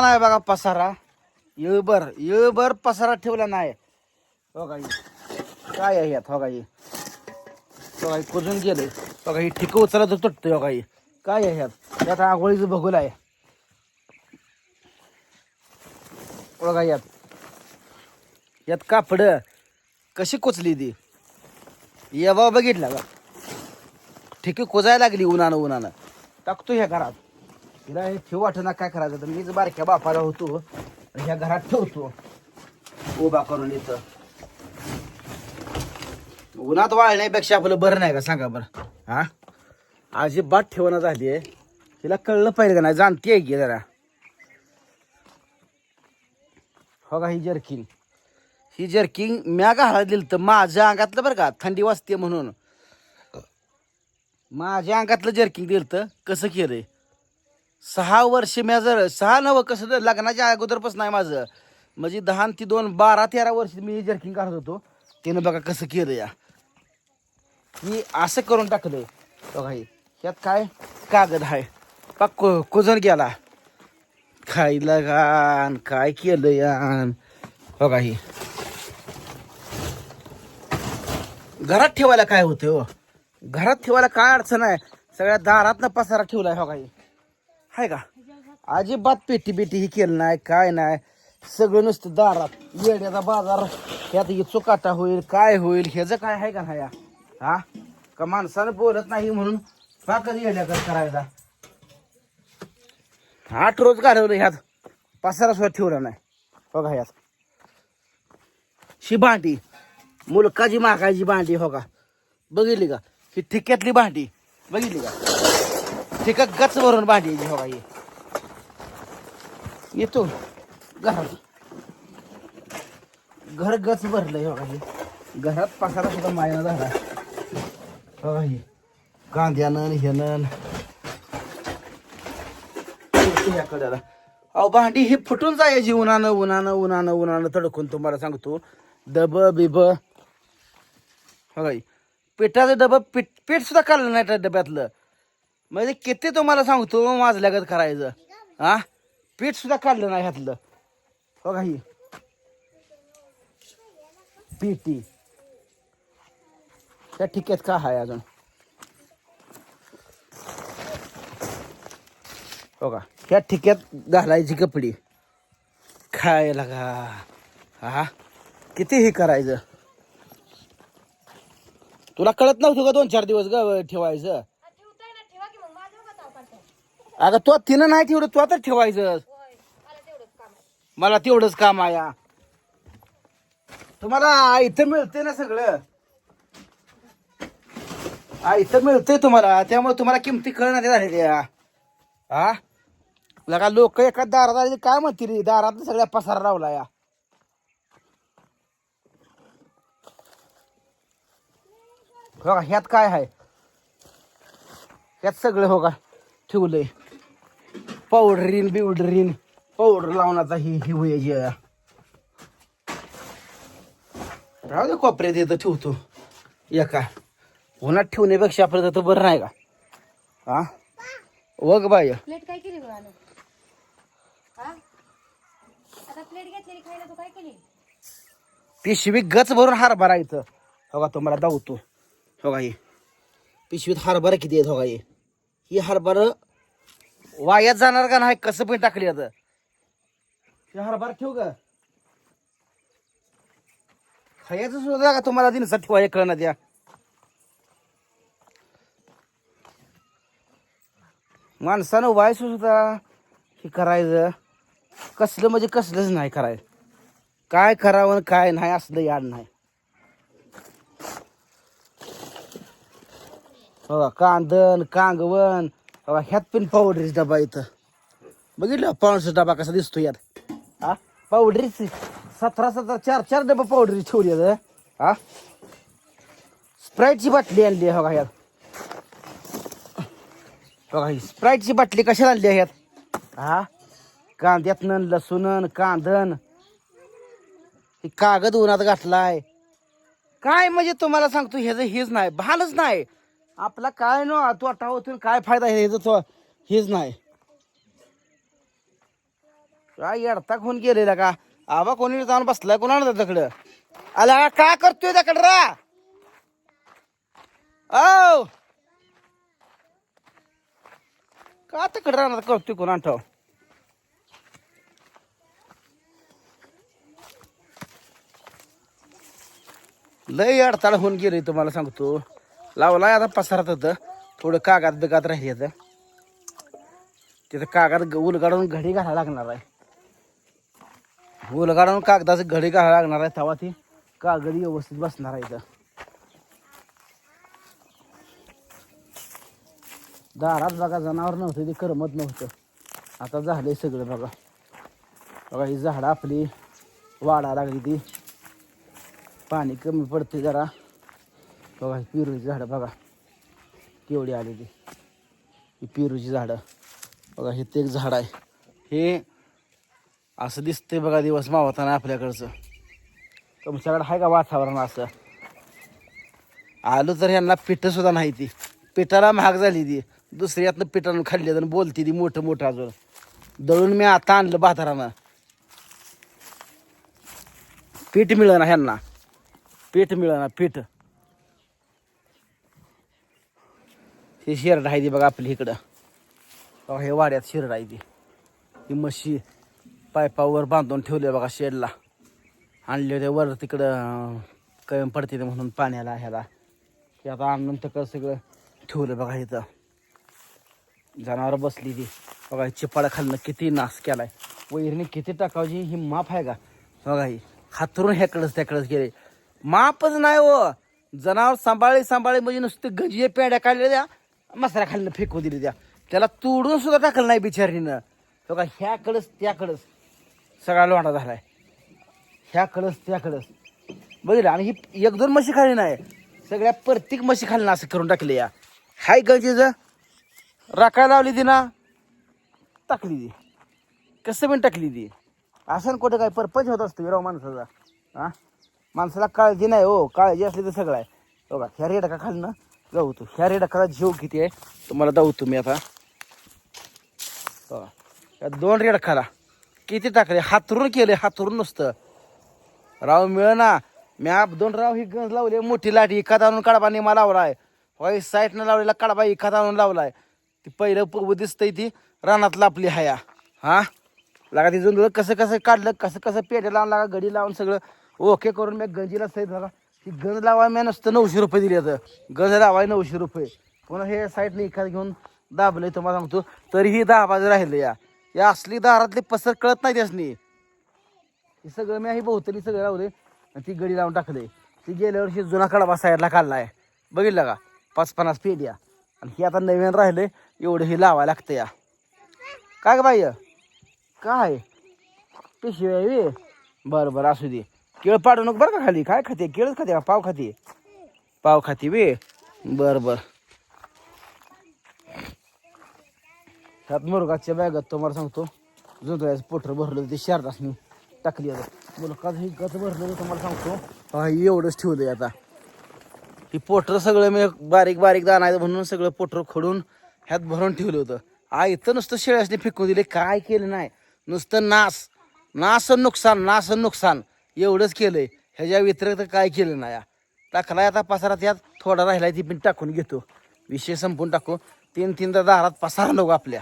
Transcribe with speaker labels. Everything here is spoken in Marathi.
Speaker 1: नाही बघा पसारा. येळभर येळभर पसारा ठेवला नाही. हो का काय आहे यात? हो का हे? हो कुजून गेले. हो बघा ही? ठिक उचला तर तुटतंय हो काही काय आहे यात? यात आंघोळीचं भगुल आहे. हो बघा यात? यात कापड कशी कोचली ती? येवा बघितला का? ठिक कोजायला लागली उन्हानं उन्हानं. टाकतो ह्या घरात. तिला हे ठेव वाटणं काय करायचं. तर मीच बारक्या बापाला होतो आणि ह्या घरात ठेवतो. उभा करून इथं. उन्हात वाळण्यापेक्षा आपलं बरं नाही का? सांगा बरं. हा? अजिबात ठेवणं झाली आहे. तिला कळलं पाहिजे का नाही? जाणते की जरा. हो का ही जर्किंग ही जर्किंग म्या घाला दिलं तर माझ्या अंगातलं बरं का? थंडी वाजते म्हणून. माझ्या अंगातलं जर्किंग दिलं तर कसं केलंय? सहा वर्ष म्या जर सहा नवं कसं तर लग्नाच्या अगोदरपासून आहे माझं. म्हणजे दहा ते ती दोन बारा तेरा वर्ष मी जर्किंग काढत होतो. त्यानं बघा कसं केलं या. मी असं करून टाकलंय. बघा हे यात काय कागद आहे. पाक को कुजून गेला. खायला गान काय केलं यान बघा ही. घरात ठेवायला काय होतं हो? घरात ठेवायला काय अडचण आहे? सगळ्या दारातनं पसारा ठेवलाय हो. काही हाय का? अजिबात पेटी पेटी ही केलं नाही काय नाही. सगळं नुसतं दारात. येड्याचा बाजार यात चुकाटा होईल काय होईल ह्याचं काय आहे का नाही हा? का माणसानं बोलत नाही म्हणून पाकच येड्याकर करायचा? आठ रोज घालवलं ह्यात. पसारा सुद्धा ठेवला नाही. बघा ह्यात. शी भांडी. मुलकाची मागायची भांडी हो का? बघितली का? ही ठिक्यातली भांडी. बघितली का? ठिका गच भरून भांडी हो का येतो. घरात. घर गच भरलंय हो का घरात पसारा सुद्धा मायना झाला. हो कांद्यानं ह्यानं. या अहो भांडी ही फुटून जायची उन्हानं उन्हानं उन्हानं उन्हानं तडकून तुम्हाला सांगतो. डब बिब. हो का पिठाचं डबं पीठ पीठ सुद्धा काढलं नाही त्या डब्यातलं. म्हणजे किती तुम्हाला सांगतो माझल्यागत करायचं. हा? पीठ सुद्धा काढलं नाही घातलं हो का ही. पीटी त्या ठिक्यात का आहे अजून? हो का त्या ठिक्यात घालायची कपडी. खायला का? हा? किती हे करायचं? तुला कळत नव्हतं का दोन चार दिवस ग ठेवायचं
Speaker 2: ठेवताय ना ठेवा की मग माझं नका चाव काढताय.
Speaker 1: अगं तो तिनं नाही तेवढं तो तर ठेवायचं.
Speaker 2: मला तेवढंच काम आहे.
Speaker 1: तुम्हाला इथं मिळते ना सगळं. हा इथं मिळतंय तुम्हाला. त्यामुळे तुम्हाला किमती कळणार झालेल्या हा लगा लोक एका दारात आले काय म्हणतील दारात सगळ्या पसारा लावला या हो का ह्यात काय आहे? ह्यात सगळं हो का ठेवलंय. पावडरीन बिवडरीन. पावडर लावण्याचा ही ही वयाची. राहू दे कोपऱ्यात येतं ठेवतो. एका. उन्हात ठेवण्यापेक्षा आपलं तर बरं नाही का? हा? वग बाय
Speaker 2: प्लेट काय केली बघा हा? आता प्लेट घेतलेली खायला तू काय केली?
Speaker 1: पिशवी गच भरून हरभरा इथं. हो का तुम्हाला दावतो. हो का ही. पिशवीत हरभरा किती आहेत हो का ही? ही हरभरा वायात जाणार का नाही? कसं पण टाकली आता. हरभार हरभरा ठेव का खायचं सुद्धा का तुम्हाला? दिनसा ठेवाय कळणार द्या. माणसानं व्हायचं सुद्धा हे करायचं. कसलं म्हणजे कसलंच नाही करायचं. काय करावं काय नाही असलं याड नाही. हो कांदन कांगवण बाबा ह्यात पण पावडरीचा डबा इथं. बघितलं? पावडरीचा डबा कसा दिसतो यात. हा? पावडरीच सतरा सतरा चार चार डबा पावडरी ठेवली आहेत, हा? स्प्राईटची बाटली आणली आहे बघा ह्यात. बघा ही स्प्राईटची बाटली कशाला आणली आहे ह्यात? हा? कांद्यातनं लसूणन कांदन. हे कागद उन्हात घातलाय. काय म्हणजे तुम्हाला सांगतो ह्याचं हेच नाही भालच नाही. आपला काय नो तू होतो काय फायदा ह्याचं तो? हेच नाही. काय अडता खून गेलेला का? आबा कोणी जाऊन बसलाय कोणाला तिकडं? आला का करतोय त्याकडं रा? औ! का तिकडे राहणार करतोय कोण आठव लय अडथळा होऊन गेली तुम्हाला सांगतो. लावलाय आता पसारात होतं थोडं कागद बिगात राहिले आता. तिथं कागद उलगाडून घडी घालायला लागणार आहे. उलगाडून कागदाचं घडी घालायला लागणार आहे तेव्हा ती कागद व्यवस्थित बसणार आहे इथं. दारात बघा जनावर नव्हतं ते करमत नव्हतं. आता झालंय सगळं बघा. बघा ही झाडं आपली वाढा लागली ती. पाणी कमी पडते जरा. बघा ही पेरूची झाडं बघा. केवढी आली ती ही पेरूची झाडं. बघा हे ते एक झाड आहे. हे असं दिसतंय बघा दिवस मावताना आपल्याकडचं. तुमच्याकडं आहे का वातावरण असं? आलो तर यांना पिठं सुद्धा नाही ती. पिठाला महाग झाली ती. दुसरी यातनं पिठानं खाल्ली तर बोलती ती मोठं मोठं अजून. दळून मी आता आणलं बाजारानं. पीठ मिळणार ह्यांना. पीठ मिळणार पीठ. हे शेरड आहे ती बघा आपली इकडं. बघा हे वाड्यात शिरड आहे ती. ही म्हशी पायपावर बांधून ठेवले बघा शेडला. आणले होते वर तिकडं कमी पडते ते म्हणून पाण्याला ह्याला. ते आता आणून तर सगळं ठेवलं बघा इथं. जनावर बसली ती. बघा ही चिपाडा खालनं किती नाश केलाय. वैरणी किती टाकावची ही माप आहे का? बघा ही हातरून ह्याकडंच त्याकडंच गेले. मापच नाही हो. जनावर सांभाळी सांभाळी म्हणजे नुसते गंजिये पेड्या काढल्या द्या मसाला खाल्लं फेकू दिली द्या त्याला तोडून सुद्धा टाकलं नाही बिचारीनं. तो का ह्याकडंच त्याकडंच. सगळा लोंडा झालाय. ह्याकडंच त्याकडंच. बघितलं? आणि ही एक दोन म्हशी खाली नाही. सगळ्या प्रत्येक म्हशी खाल्लं असं करून टाकले या. हाय गंजीचं राखायला लावली ती ना? टाकली ती. कसं पण टाकली ती. असं कुठं काय परपंच होत असतो विराव माणसाचा. हा? माणसाला काळजी नाही हो. काळजी असली तर सगळं आहे. हो बघा ह्या रेडका खालनं जाऊ तू ह्या रेडकाला जीव किती आहे? तुम्हाला जाऊ तुम्ही आता. या दोन रेडकाला किती टाकले? हातरून केले हातरून नुसतं. राव मिळ ना मी आप दोन राव ही गंज लावली मोठी लाठी एखादा आणून काढबा नेमा लावलाय. होय साईडनं लावलेला काढबा एखादा आणून लावलाय. ती पहिलं पूर्व दिसतंय ती रानात लापली हाया. हा? लागा ती जुन कसं कसं काढलं कसं कसं पेटे लावून लागा गडी लावून सगळं. ओके करून मी गंजीला सहित झाला. ती गंज लावाय मी नुसतं नऊशे रुपये दिले तर गंज लावाय नऊशे रुपये. पुन्हा हे साईडने एखाद घेऊन दाबलंय तुम्हाला सांगतो. तरीही दहा बाजू राहिलं या. या असली दारातली पसर कळत नाही त्यासनी. हे सगळं मी ही बहुतरी सगळं लावले आणि ती गडी लावून टाकले ती गेल्या वर्षी जुना कडबा साईडला काढलाय. बघितलं का? पाच पन्नास पेट्या आणि ही आता नवीन राहिले एवढं हे लावायला लागतं या. काय का बाई? काय? पिशवी बरं बरं असू दे. केळ पाडू नको बरं का खाली. काय खाते? केळच खाते का? पाव खाते? पाव खाते बे बर बर. त्यात मुरगाच्या बॅगात तुम्हाला सांगतो. जुंधळ्याचं पोटर भरलं ते शारदासनी टाकली आता. मुलगाचं हे गत भरलं तुम्हाला सांगतो? हा एवढंच ठेवलंय आता. ही पोटर सगळं मी बारीक बारीक दाना म्हणून सगळं पोटर खोडून ह्यात भरून ठेवलं होतं. आई तर नुसतं शेळ्यासने फेकून दिले. काय केलं नाही? नुसतं नास. नास नुकसान नास नुकसान. एवढंच केलंय. ह्याच्या व्यतिरिक्त काय केलं नाही. टाकलाय आता पसारात यात थोडा राहिलाय ती पण टाकून घेतो. विषय संपून टाकू. तीन तीनदा दारात पसारा लोक आपल्या.